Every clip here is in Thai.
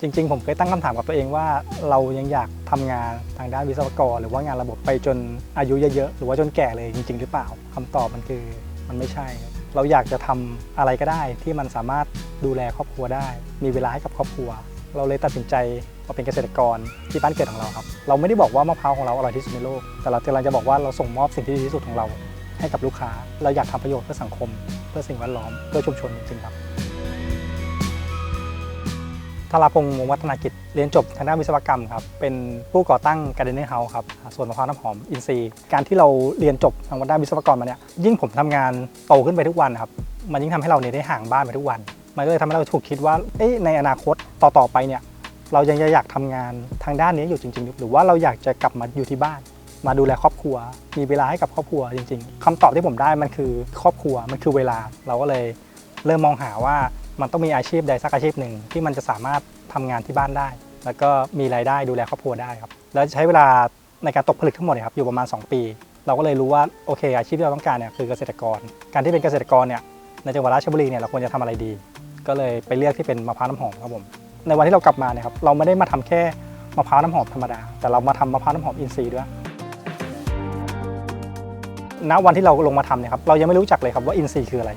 จริงๆ ผมเคยตั้งคำถามกับตัวเองว่าเรายังอยากทำงานทางด้านวิศวกร หรือว่างานระบบไปจนอายุเยอะๆ หรือว่าจนแก่เลยจริง ๆ หรือเปล่าคำตอบมันคือมันไม่ใช่ เราอยากจะทำอะไรก็ได้ที่มันสามารถดูแลครอบครัวได้ มีเวลาให้กับครอบครัว เราเลยตัดสินใจมาเป็นเกษตรกรที่บ้านเกิดของเราครับ เราไม่ได้บอกว่ามะพร้าวของเราอร่อยที่สุดในโลก แต่เรากำลังจะบอกว่าเราส่งมอบสิ่งที่ดีที่สุดของเราให้กับลูกค้า เราอยากทำประโยชน์เพื่อสังคม เพื่อสิ่งแวดล้อม เพื่อชุมชนจริงๆครับ ธาราพงศ์วงวัฒนากิจ เรียนจบทางด้านวิศวกรรมครับ เป็นผู้ก่อตั้ง Gardening House ครับส่วนมะพร้าวน้ำหอมอินทรีย์การที่เราเรียนจบทางด้านวิศวกรมาเนี่ย ยิ่งผมทำงานโตขึ้นไปทุกวันครับ มันยิ่งทำให้เราเนี่ยได้ห่างบ้านไปทุกวัน มันก็เลยทำให้เราถูกคิดว่า เอ๊ะ ในอนาคตต่อๆไปเนี่ย เรายังอยากทำงานทางด้านนี้อยู่จริง ๆ หรือว่าเราอยากจะกลับมาอยู่ที่บ้าน มาดูแลครอบครัว มีเวลาให้กับครอบครัวจริง ๆคำตอบที่ผมได้มันคือครอบครัว มันคือเวลา เราก็เลยเริ่มมองหาว่า มันต้องมีอาชีพใดสักอาชีพหนึ่งที่มันจะสามารถทำงานที่บ้านได้ แล้วก็มีรายได้ดูแลครอบครัวได้ครับแล้วใช้เวลาในการตกผลึกทั้งหมดครับอยู่ประมาณ 2 ปี เราก็เลยรู้ว่าโอเค อาชีพที่เราต้องการเนี่ยคือเกษตรกร การที่เป็นเกษตรกรเนี่ยในจังหวัดราชบุรีเนี่ยเราควรจะทำอะไรดี ก็เลยไปเลือกที่เป็นมะพร้าวน้ำหอมครับผมในวันที่เรากลับมาเนี่ยครับเราไม่ได้มาทำแค่มะพร้าวน้ำหอมธรรมดา แต่เรามาทำมะพร้าวน้ำหอมอินทรีย์ด้วยณวันที่เราลงมาทำเนี่ยครับเรายังไม่รู้จักเลยครับว่าอินทรีย์คืออะไร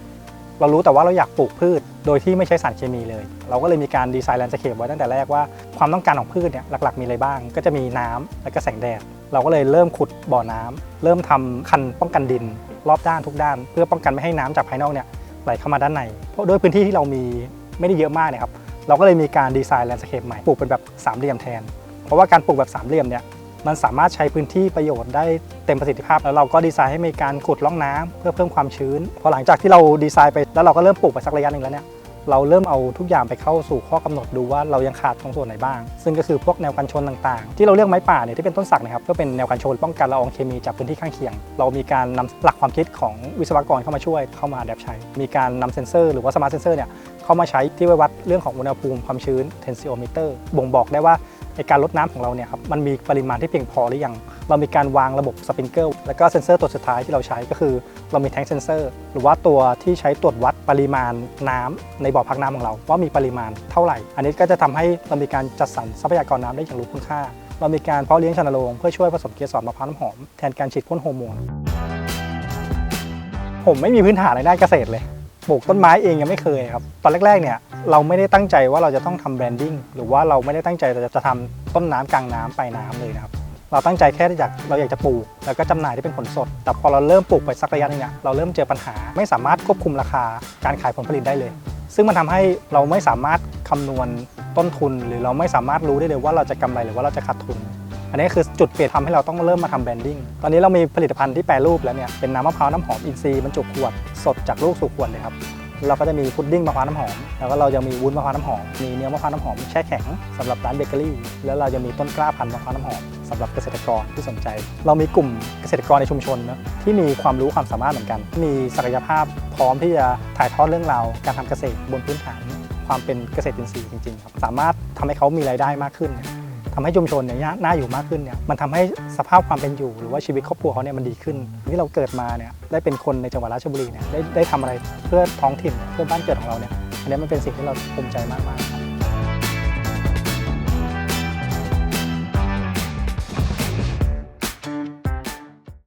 เรารู้แต่ว่าเราอยากปลูกพืช โดยที่ไม่ใช้สารเคมีเลย เราก็เลยมีการดีไซน์แลนด์สเคปไว้ตั้งแต่แรกว่าความต้องการของพืชเนี่ยหลักๆมีอะไรบ้าง ก็จะมีน้ำและก็แสงแดด เราก็เลยเริ่มขุดบ่อน้ำเริ่มทำคันป้องกันดิน รอบด้านทุกด้าน เพื่อป้องกันไม่ให้น้ำจากภายนอกเนี่ยไหลเข้ามาด้านใน เพราะด้วยพื้นที่ที่เรามีไม่ได้เยอะมากเนี่ยครับเราก็เลยมีการดีไซน์แลนด์สเคปใหม่ปลูกเป็นแบบสามเหลี่ยมแทน เพราะว่าการปลูกแบบสามเหลี่ยมเนี่ย มันสามารถใช้พื้นที่ประโยชน์ได้เต็มประสิทธิภาพ แล้วเราก็ดีไซน์ให้มีการขุดร่องน้ำเพื่อเพิ่มความชื้น พอหลังจากที่เราดีไซน์ไปแล้วเราก็เริ่มปลูกไปสักระยะหนึ่งแล้วเนี่ยเราเริ่มเอาทุกอย่างไปเข้าสู่ข้อกำหนดดูว่าเรายังขาดตรงส่วนไหนบ้าง ซึ่งก็คือพวกแนวกันชนต่างๆ ที่เราเลือกไม้ป่าเนี่ยที่เป็นต้นสักนะครับก็เป็นแนวกันชนป้องกันละอองเคมีจากพื้นที่ข้างเคียง เรามีการนำหลักความคิดของวิศวกรเข้ามาช่วยเข้ามาแดบใช้ มีการนำเซ็นเซอร์หรือว่าสมาร์ทเซ็นเซอร์เนี่ยเข้ามาใช้ที่วัดเรื่องของอุณหภูมิความชื้น tensiometer บ่งบอกได้ว่า ในการลดน้ำของเราเนี่ยครับมันมีปริมาณที่เพียงพอหรือยัง เรามีการวางระบบสปริงเกิลแล้วก็เซ็นเซอร์ตัวสุดท้ายที่เราใช้ก็คือ เรามีแทงเซนเซอร์หรือว่าตัวที่ใช้ตรวจวัดปริมาณน้ำในบ่อพักน้ำของเรา ว่ามีปริมาณเท่าไหร่ อันนี้ก็จะทำให้เรามีการจัดสรรทรัพยากรน้ำได้อย่างรู้คุณค่า เรามีการเพาะเลี้ยงชนโรงเพื่อช่วยผสมเกสรมะพร้าวน้ำหอมแทนการฉีดพ่นฮอร์โมนผมไม่มีพื้นฐานในด้านเกษตรเลย ปลูกต้นไม้เองยังไม่เคยครับตอนแรกๆเนี่ยเราไม่ได้ตั้งใจว่าเราจะต้องทำแบรนดิ้งหรือว่าเราไม่ได้ตั้งใจจะทำต้นน้ำกลางน้ำปลายน้ำเลยนะครับเราตั้งใจแค่อยากเราอยากจะปลูก แล้วก็จำหน่ายที่เป็นผลสด แต่พอเราเริ่มปลูกไปสักระยะหนึงเนี่ยเราเริ่มเจอปัญหา ไม่สามารถควบคุมราคาการขายผลผลิตได้เลย ซึ่งมันทำให้เราไม่สามารถคำนวณต้นทุน หรือเราไม่สามารถรู้ได้เลยว่าเราจะกำไรหรือว่าเราจะขาดทุน อันนี้คือจุดเปลี่ยนทำให้เราต้องเริ่มมาทำแบรนดิ้ง ตอนนี้เรามีผลิตภัณฑ์ที่แปรรูปแล้วเนี่ย เป็นน้ำมะพร้าวน้ำหอมอินทรีย์บรรจุขวดสดจากลูกสู่ขวดเลยครับ เราก็จะมีพุดดิ้งมะพร้าวน้ำหอม แล้วก็เราจะมีวุ้นมะพร้าวน้ำหอม มีเนื้อมะพร้าวน้ำหอมแช่แข็งสำหรับร้านเบเกอรี่ แล้วเราจะมีต้นกล้าพันธุ์มะพร้าวน้ำหอมสำหรับเกษตรกรที่สนใจ เรามีกลุ่มเกษตรกรในชุมชนนะที่มีความรู้ความสามารถเหมือนกัน มีศักยภาพพร้อมที่จะถ่ายทอดเรื่องราวการทำเกษตรบนพื้นฐาน ความเป็นเกษตรอินทรีย์จริงๆครับ สามารถทำให้เขามีรายได้มากขึ้น ทำให้ชุมชนเนี่ยน่าอยู่มากขึ้นเนี่ยมันทำให้สภาพความเป็นอยู่ หรือว่าชีวิตครอบครัวเขาเนี่ยมันดีขึ้นที่เราเกิดมาเนี่ยได้เป็นคนในจังหวัดราชบุรีเนี่ยได้ได้ทำอะไรเพื่อท้องถิ่นเพื่อบ้านเกิดของเราเนี่ยอันนี้มันเป็นสิ่งที่เราภูมิใจมากๆครับ